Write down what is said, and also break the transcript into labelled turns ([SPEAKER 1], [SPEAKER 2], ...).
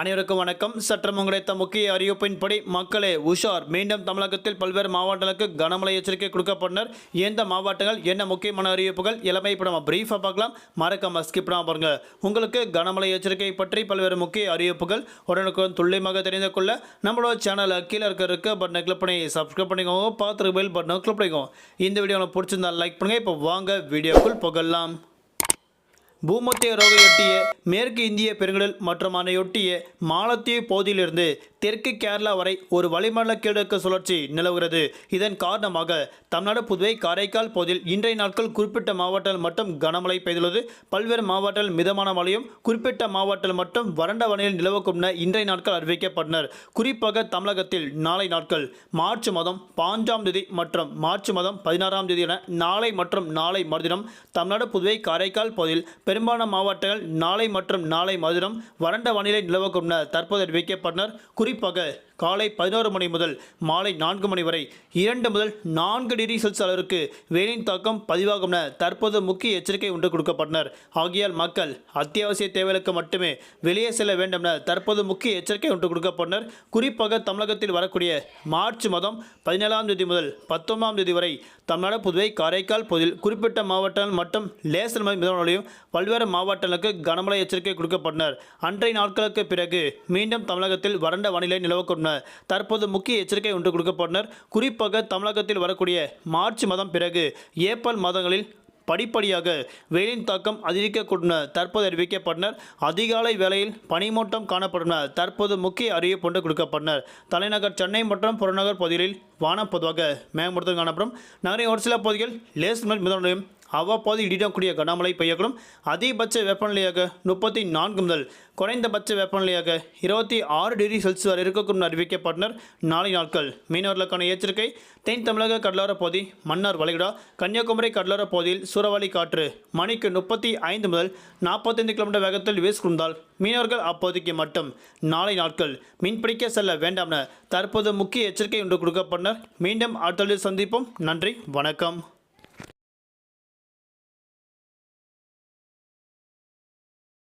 [SPEAKER 1] அனைவருக்கும் வணக்கம். சற்றம் கிடைத்த முக்கிய அறிவிப்பின்படி மக்களே உஷார். மீண்டும் தமிழகத்தில் பல்வேறு மாவட்டங்களுக்கு கனமழை எச்சரிக்கை கொடுக்கப்பட்டனர். எந்த மாவட்டங்கள் என்ன முக்கியமான அறிவிப்புகள் எல்லாமே இப்போ நம்ம பிரீஃபாக பார்க்கலாம். மறக்காம ஸ்கிப் பண்ணாம பாருங்க. உங்களுக்கு கனமழை எச்சரிக்கை பற்றி பல்வேறு முக்கிய அறிவிப்புகள் உடனுக்குடன் துல்லியமாக தெரிந்து கொள்ள நம்மளோட சேனலை கீழே இருக்க இருக்க பட்டனை கிளிக் பண்ணி சப்ஸ்கிரைப் பண்ணிக்கோங்க. பார்த்துருக்க பெல் பட்டனை கிளிக் பண்ணிக்கோங்க. இந்த வீடியோ உங்களுக்கு பிடிச்சிருந்தா லைக் பண்ணுங்க. இப்போ வாங்க வீடியோக்குள் புகழலாம் பூமத்திய ரோகையொட்டிய மேற்கு இந்திய பெருங்கடல் மற்றும் அதனையொட்டிய மாலத்தீவு பகுதியிலிருந்து தெற்கு கேரளா வரை ஒரு வளிமண்டல கிழக்கு சுழற்சி நிலவுகிறது. இதன் காரணமாக தமிழ்நாடு புதுவை காரைக்கால் பகுதியில் இன்றைய நாட்கள் குறிப்பிட்ட மாவட்டங்கள் மட்டும் கனமழை பெய்துள்ளது. பல்வேறு மாவட்டங்கள் மிதமான மழையும் குறிப்பிட்ட மாவட்டங்கள் மட்டும் வறண்ட வனையில் நிலவக்கும் என இன்றைய நாட்கள் அறிவிக்கப்பட்டனர். குறிப்பாக தமிழகத்தில் நாளை நாட்கள் மார்ச் மாதம் பாஞ்சாம் தேதி மற்றும் மார்ச் மாதம் பதினாறாம் தேதி என நாளை மற்றும் நாளை மறுதினம் தமிழ்நாடு புதுவை காரைக்கால் பகுதியில் பெரும்பாலான மாவட்டங்கள் நாளை மற்றும் நாளை மதுரம் வறண்ட வானிலை நிலவக்கும் என தற்போது அறிவிக்கப்பட்டனர். குறிப்பாக காலை பதினோரு மணி முதல் மாலை நான்கு மணி வரை இரண்டு முதல் நான்கு டிகிரி செல்சியஸ் அளவிற்கு வெயிலின் தாக்கம் பதிவாகும் என தற்போது முக்கிய எச்சரிக்கை ஒன்று கொடுக்கப்பட்டனர். ஆகியால் மக்கள் அத்தியாவசிய தேவைகளுக்கு மட்டுமே வெளியே செல்ல வேண்டும் என தற்போது முக்கிய எச்சரிக்கை ஒன்று கொடுக்கப்பட்டனர். குறிப்பாக தமிழகத்தில் வரக்கூடிய மார்ச் மாதம் பதினேழாம் தேதி முதல் பத்தொன்பதாம் தேதி வரை தமிழ்நாடு புதுவை காரைக்கால் பகுதியில் குறிப்பிட்ட மாவட்டங்கள் மற்றும் லேசர் மழை பல்வேறு மாவட்டங்களுக்கு கனமழை எச்சரிக்கை கொடுக்கப்பட்டனர். அன்றைய நாட்களுக்கு பிறகு மீண்டும் தமிழகத்தில் வறண்ட வானிலை நிலவக்கூடும் தற்போது முக்கிய எச்சரிக்கை ஒன்று கொடுக்கப்பட்டனர். குறிப்பாக தமிழகத்தில் வரக்கூடிய மார்ச் மாதம் பிறகு ஏப்ரல் மாதங்களில் படிப்படியாக வெயிலின் தாக்கம் அதிகரிக்கக்கூடும் தற்போது அறிவிக்கப்பட்டனர். அதிகாலை வேளையில் பனிமூட்டம் காணப்படும் தற்போது முக்கிய அறிவிப்பு ஒன்று கொடுக்கப்பட்டனர். தலைநகர் சென்னை மற்றும் புறநகர் பகுதிகளில் வானம் பொதுவாக மேம்படுத்தம் காணப்படும். நகரின் ஒரு சில பகுதிகள் லேஸ் மேல் மிதனையும் அவ்வப்போது இடிடக்கூடிய கனமழை பெய்யக்கூடும். அதிகபட்ச வெப்பநிலையாக முப்பத்தி நான்கு முதல் குறைந்தபட்ச வெப்பநிலையாக இருபத்தி ஆறு டிகிரி செல்சியஸ் வரை இருக்கக்கூடும் அறிவிக்கப்பட்டனர். நாளை நாட்கள் மீனவர்களுக்கான எச்சரிக்கை. தென் தமிழக கடலோர பகுதி மன்னார் வளைகுடா கன்னியாகுமரி கடலோர பகுதியில் சூறாவளி காற்று மணிக்கு முப்பத்தி ஐந்து முதல் நாற்பத்தைந்து கிலோமீட்டர் வேகத்தில் வீசுகின்றால் மீனவர்கள் அப்போதைக்கு மட்டும் நாளை நாட்கள் மீன்பிடிக்க செல்ல வேண்டாம் என தற்போது முக்கிய எச்சரிக்கை ஒன்று கொடுக்கப்பட்டனர். மீண்டும் அடுத்த சந்திப்போம். நன்றி வணக்கம்.